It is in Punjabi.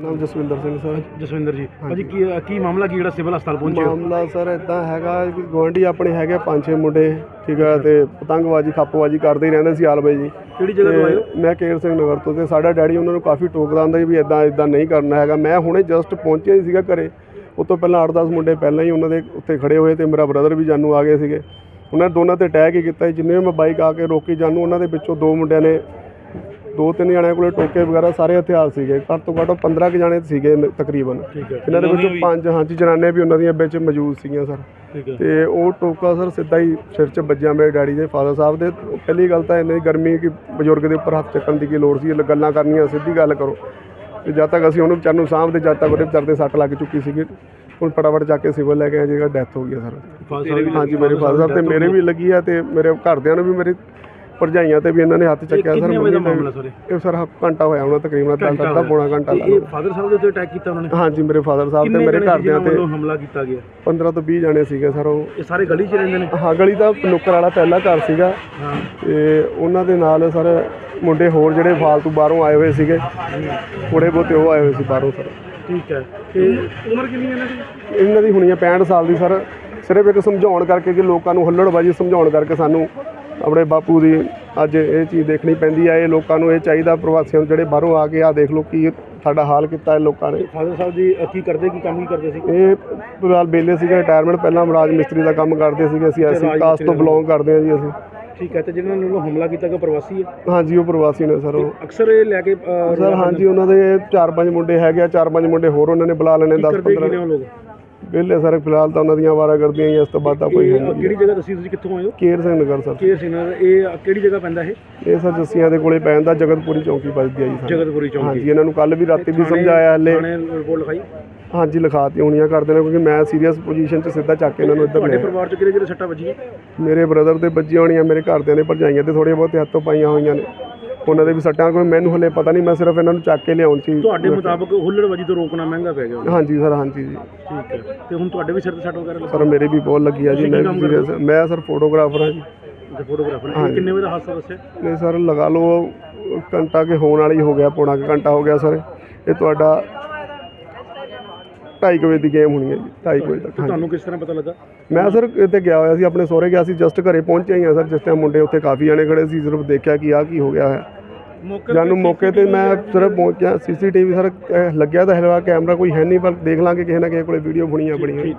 ਨਾਮ ਜਸਵਿੰਦਰ ਸਿੰਘ ਸਰ। ਜਸਵਿੰਦਰ ਜੀ। ਭਾਜੀ ਕੀ ਕੀ ਮਾਮਲਾ ਕੀ ਜਿਹੜਾ ਸਿਵਲ ਹਸਪਤਾਲ ਪਹੁੰਚੇ ਹੋ? ਮਾਮਲਾ ਸਰ ਇਦਾਂ ਹੈਗਾ ਕਿ ਗੁਆਂਢੀ ਆਪਣੇ ਹੈਗੇ ਪੰਜ ਛੇ ਮੁੰਡੇ ਠੀਕ ਹੈ ਤੇ ਪਤੰਗਬਾਜ਼ੀ ਖੱਪਬਾਜ਼ੀ ਕਰਦੇ ਹੀ ਰਹਿੰਦੇ ਸੀ ਆਲਬਾਈ ਜੀ। ਕਿਹੜੀ ਜਗ੍ਹਾ ਤੋਂ ਆਏ ਹੋ? ਤੇ ਮੈਂ ਕੇਰ ਸਿੰਘ ਨਗਰ ਤੋਂ ਤੇ ਸਾਡਾ ਡੈਡੀ ਉਹਨਾਂ ਨੂੰ ਕਾਫੀ ਟੋਕਦਾ ਹੁੰਦਾ ਸੀ ਵੀ ਇਦਾਂ ਇਦਾਂ ਨਹੀਂ ਕਰਨਾ ਹੈਗਾ। ਮੈਂ ਹੁਣੇ ਜਸਟ ਪਹੁੰਚਿਆ ਹੀ ਸੀਗਾ ਘਰੇ। ਉਸ ਤੋਂ ਪਹਿਲਾਂ 8-10 ਮੁੰਡੇ ਪਹਿਲਾਂ ਹੀ ਉਹਨਾਂ ਦੇ ਉੱਤੇ ਖੜੇ ਹੋਏ ਤੇ ਮੇਰਾ ਬ੍ਰਦਰ ਵੀ ਜਾਨੂ ਆ ਗਏ ਸੀਗੇ। ਉਹਨਾਂ ਨੇ ਦੋਨਾਂ ਤੇ ਅਟੈਕ ਹੀ ਕੀਤਾ ਸੀ। ਜਿੰਨੇ ਮੈਂ ਬਾਈਕ ਆ ਕੇ ਰੋਕੀ ਜਾਨੂ ਉਹਨਾਂ ਦੇ ਵਿੱਚੋਂ ਦੋ ਮੁੰਡਿਆਂ ਨੇ ਦੋ ਤਿੰਨ ਜਣਿਆਂ ਕੋਲੇ ਟੋਕੇ ਵਗੈਰਾ ਸਾਰੇ ਹਥਿਆਰ ਸੀਗੇ। ਘੱਟ ਤੋਂ ਘੱਟ 15 ਕੁ ਜਣੇ ਸੀਗੇ ਨ- ਤਕਰੀਬਨ। ਇਹਨਾਂ ਦੇ ਵਿੱਚੋਂ ਪੰਜ ਹਾਂਜੀ ਜਨਾਨੇ ਵੀ ਉਹਨਾਂ ਦੀਆਂ ਵਿੱਚ ਮੌਜੂਦ ਸੀਗੀਆਂ ਸਰ। ਤੇ ਉਹ ਟੋਕਾ ਸਰ ਸਿੱਧਾ ਹੀ ਸਿਰ 'ਚ ਵੱਜਿਆ ਮੇਰੇ ਡੈਡੀ ਦੇ ਫਾਦਰ ਸਾਹਿਬ ਦੇ। ਪਹਿਲੀ ਗੱਲ ਤਾਂ ਇੰਨੀ ਗਰਮੀ ਕਿ ਬਜ਼ੁਰਗ ਦੇ ਉੱਪਰ ਹੱਥ ਚੱਕਣ ਦੀ ਕੀ ਲੋੜ ਸੀ ਇਹ ਗੱਲਾਂ ਕਰਨੀਆਂ ਸਿੱਧੀ ਗੱਲ ਕਰੋ। ਤੇ ਜਦ ਤੱਕ ਅਸੀਂ ਉਹਨੂੰ ਵਿਚਾਰ ਨੂੰ ਸਾਂਭਦੇ ਜਦ ਤੱਕ ਉਹਦੇ ਵਿਚਾਰ ਦੇ ਸੱਟ ਲੱਗ ਚੁੱਕੀ ਸੀਗੀ ਹੁਣ ਫਟਾਫਟ ਜਾ ਕੇ ਸਿਵਲ ਲੈ ਕੇ ਆਏ ਜਿਹੜਾ ਡੈਥ ਹੋ ਗਈ ਹੈ ਸਰ ਹਾਂਜੀ ਮੇਰੇ ਫਾਦਰ ਸਾਹਿਬ ਤੇ ਮੇਰੇ ਵੀ ਲੱਗੀ ਆ ਤੇ ਮੇਰੇ ਘਰਦਿਆਂ ਨੂੰ ਵੀ ਮੇਰੇ ਭਰਜਾਈਆਂ ਤੇ ਵੀ ਇਹਨਾਂ ਨੇ ਹੱਥ ਚੱਕਿਆ ਸਰ ਕਿੰਨੇ ਵਜੇ ਦਾ ਮੰਮੀ ਮਾਮਲਾ ਨੇ ਸਰ? ਇਹ ਸਰ ਘੰਟਾ ਹੋਇਆ ਹੋਣਾ ਤਕਰੀਬਨ ਅੱਧਾ ਘੰਟਾ ਪੌਣਾ ਘੰਟਾ ਇਹ। ਫਾਦਰ ਸਾਹਿਬ ਦੇ ਉੱਤੇ ਅਟੈਕ ਕੀਤਾ ਉਹਨਾਂ ਨੇ? ਹਾਂਜੀ ਮੇਰੇ ਫਾਦਰ ਸਾਹਿਬ ਤੇ ਮੇਰੇ ਘਰਦਿਆਂ ਤੇ ਹਮਲਾ ਕੀਤਾ ਗਿਆ? 15 ਤੋਂ 20 ਜਣੇ ਸੀਗੇ ਸਰ ਉਹ ਇਹ ਸਾਰੇ ਗਲੀ 'ਚ ਰਹਿੰਦੇ ਨੇ? ਹਾਂ ਗਲੀ ਦਾ ਨੁੱਕਰ ਵਾਲਾ ਪਹਿਲਾ ਘਰ ਸੀਗਾ। ਹਾਂ। ਤੇ ਉਹਨਾਂ ਦੇ ਨਾਲ ਸਰ ਮੁੰਡੇ ਹੋਰ ਜਿਹੜੇ ਫਾਲਤੂ ਬਾਹਰੋਂ ਆਏ ਹੋਏ ਸੀਗੇ ਥੋੜੇ ਬਹੁਤੇ ਉਹ ਆਏ ਹੋਏ ਸੀ ਬਾਹਰੋਂ ਸਰ। ਠੀਕ ਹੈ। ਤੇ ਉਮਰ ਕਿੰਨੀ ਹੈ ਇਹਨਾਂ ਦੀ? ਇਹਨਾਂ ਦੀ ਹੋਣੀ ਹੈ 65 ਸਾਲ ਦੀ ਸਰ। ਸਿਰਫ ਇੱਕ ਸਮਝਾਉਣ ਕਰਕੇ ਕਿ ਲੋਕਾਂ ਨੂੰ ਹੁੱਲੜਬਾਜੀ ਸਮਝਾਉਣ ਕਰਕੇ ਸਾਨੂੰ ਆਪਣੇ ਬਾਪੂ ਦੀ ਅੱਜ ਇਹ ਚੀਜ਼ ਦੇਖਣੀ ਪੈਂਦੀ ਹੈ ਇਹ ਲੋਕਾਂ ਨੂੰ ਇਹ ਚਾਹੀਦਾ ਪ੍ਰਵਾਸੀਆਂ ਨੂੰ ਜਿਹੜੇ ਬਾਹਰੋਂ ਆ ਕੇ ਆ ਦੇਖ ਲਓ ਕੀ ਸਾਡਾ ਹਾਲ ਕੀਤਾ ਹੈ ਲੋਕਾਂ ਨੇ। ਫਾਦਰ ਸਾਹਿਬ ਜੀ ਕੀ ਕਰਦੇ ਕੀ ਕੰਮ ਕੀ ਕਰਦੇ ਸੀ? ਇਹ ਫਿਲਹਾਲ ਬੇਲੇ ਸੀਗੇ ਰਿਟਾਇਰਮੈਂਟ ਪਹਿਲਾਂ ਰਾਜ ਮਿਸਤਰੀ ਦਾ ਕੰਮ ਕਰਦੇ ਸੀਗੇ ਅਸੀਂ ਐਸੀ ਕਾਸਟ ਤੋਂ ਬਿਲੋਂਗ ਕਰਦੇ ਹਾਂ ਜੀ ਅਸੀਂ। ਠੀਕ ਹੈ ਤੇ ਜਿਹਨਾਂ ਨੇ ਹਮਲਾ ਕੀਤਾ ਕਿ ਪ੍ਰਵਾਸੀ ਹੈ? ਹਾਂਜੀ ਉਹ ਪ੍ਰਵਾਸੀ ਨੇ ਸਰ ਉਹ। ਅਕਸਰ ਇਹ ਲੈ ਕੇ ਸਰ ਹਾਂਜੀ ਉਹਨਾਂ ਦੇ ਚਾਰ ਪੰਜ ਮੁੰਡੇ ਹੈਗੇ ਆ ਚਾਰ ਪੰਜ ਮੁੰਡੇ ਹੋਰ ਉਹਨਾਂ ਨੇ ਬੁਲਾ ਲੈਣੇ 10 ਕਰਦੇ ਕੀ 15 ਨੇ ਉਹ ਲੋਕ? ਵਿਹਲੇ ਸਰ ਫਿਲਹਾਲ ਤਾਂ ਉਹਨਾਂ ਦੀਆਂ ਵਾਰਾ ਕਰਦੀਆਂ ਹੀ ਇਸ ਤੋਂ ਬਾਅਦ ਤਾਂ ਕੋਈ ਹੈ ਨਹੀਂ। ਕਿਹੜੀ ਜਗ੍ਹਾ ਦੱਸੀ ਤੁਸੀਂ ਕਿੱਥੋਂ ਆਏ ਹੋ? ਕੇਰ ਸਿੰਘ ਨਗਰ ਸਰ। ਕੇ ਸਿਨਰ ਇਹ ਕਿਹੜੀ ਜਗ੍ਹਾ ਪੈਂਦਾ ਇਹ? ਇਹ ਸਰ ਜੱਸੀਆਂ ਦੇ ਕੋਲੇ ਪੈ ਜਾਂਦਾ ਜਗਤਪੁਰੀ ਚੌਂਕੀ ਵੱਜਦੀ ਆ ਜੀ ਸਰ ਜਗਤਪੁਰੀ ਚੌਂਕੀ। ਹਾਂਜੀ ਇਹਨਾਂ ਨੂੰ ਕੱਲ ਵੀ ਰਾਤੀ ਵੀ ਸਮਝਾਇਆ ਹਲੇ। ਥਾਣੇ ਰਿਪੋਰਟ ਲਿਖਾਈ? ਹਾਂਜੀ ਲਿਖਾਤੀ ਹੋਣੀਆਂ ਕਰਦੇ ਨੇ ਕਿਉਂਕਿ ਮੈਂ ਸੀਰੀਅਸ ਪੋਜੀਸ਼ਨ 'ਚ ਸਿੱਧਾ ਚੱਕ ਕੇ ਇਹਨਾਂ ਨੂੰ ਇੱਧਰ ਤੁਹਾਡੇ ਪਰਿਵਾਰ ਚ ਕਿਹੜੇ ਕਿਹੜੇ ਸੱਟਾਂ ਵੱਜੀਆਂ? ਮੇਰੇ ਬ੍ਰਦਰ ਦੇ ਬੱਜੀਆਂ ਹੋਣੀਆਂ ਮੇਰੇ ਘਰਦਿਆਂ ਦੇ ਭਰਜਾਈਆਂ ਤੇ ਥੋੜ੍ਹੀਆਂ ਬਹੁਤੇ ਹੱਥੋਂ ਪਾਈਆਂ ਹੋਈਆਂ ਨੇ। ਉਹਨਾਂ ਦੇ ਵੀ ਸੱਟਾਂ ਕੋਈ ਮੈਨੂੰ ਹਲੇ ਪਤਾ ਨਹੀਂ ਮੈਂ ਸਿਰਫ ਇਹਨਾਂ ਨੂੰ ਚੱਕ ਕੇ ਲਿਆਉਣ ਹੀ- ਤੁਹਾਡੇ ਮੁਤਾਬਕ ਹੁੱਲੜਬਾਜੀ ਤੋਂ ਰੋਕਣਾ ਮਹਿੰਗਾ ਪੈ ਗਿਆ। ਹਾਂਜੀ ਸਰ ਹਾਂਜੀ ਜੀ। ਠੀਕ ਹੈ। ਤੇ ਹੁਣ ਤੁਹਾਡੇ ਵੀ ਸਿਰ ਤੇ ਸੱਟ ਵਗੈਰਾ ਲੱਗੀ? ਸਰ ਮੇਰੇ ਵੀ ਬਹੁਤ ਲੱਗੀ ਆ ਜੀ ਮੈਂ ਵੀ serious- ਮੈਂ ਸਰ ਫੋਟੋਗ੍ਰਾਫਰ ਹਾਂ ਜੀ। ਫੋਟੋਗ੍ਰਾਫਰ ਕਿੰਨੇ ਵਜੇ ਦਾ ਹਾਦਸਾ ਦੱਸਿਆ? ਨਹੀਂ ਸਰ ਲਗਾ ਲਓ ਘੰਟਾ ਕੇ ਹੋਣ ਵਾਲੀ ਹੋ ਗਿਆ ਪੌਣਾ ਕੁ ਘੰਟਾ ਹੋ ਗਿਆ ਸਰ। ਇਹ ਤੁਹਾਡਾ 2:30 ਵਜੇ ਦੀ ਗੇਮ ਹੋਣੀ ਹੈ ਜੀ 2:30 ਵਜੇ ਤੱਕ ਤੁਹਾਨੂੰ ਕਿਸ ਤਰ੍ਹਾਂ ਪਤਾ ਲੱਗਾ? ਮੈਂ ਸਰ ਇੱਥੇ ਗਿਆ ਹੋਇਆ ਸੀ ਆਪਣੇ ਸਹੁਰੇ ਗਿਆ ਸੀ ਜਸਟ ਘਰੇ ਪਹੁੰਚਿਆ ਹੀ ਆ ਸਰ ਜਿਸ ਟਾਈਮ ਮੁੰਡੇ ਉੱਥੇ ਕਾਫੀ ਜਣੇ ਖੜੇ ਸੀ ਸਿਰਫ ਦੇਖਿਆ ਕਿ ਆਹ ਕੀ ਹੋ ਗਿਆ ਹੈ। ਜਾਨੂੰ ਮੌਕੇ ਤੇ ਮੈਂ ਸਿਰਫ ਪਹੁੰਚਿਆ ਸੀਸੀਟੀਵੀ ਸਰ ਅਹ ਲੱਗਿਆ ਤਾਂ ਹੈਗਾ ਕੈਮਰਾ ਕੋਈ ਹੈ ਨਹੀਂ ਪਰ ਦੇਖ ਲਾਂਗੇ ਕਿਸੇ ਨਾ ਕਿਸੇ ਕੋਲੇ ਵੀਡੀਓ ਬਣੀਆਂ ਬਣੀਆਂ।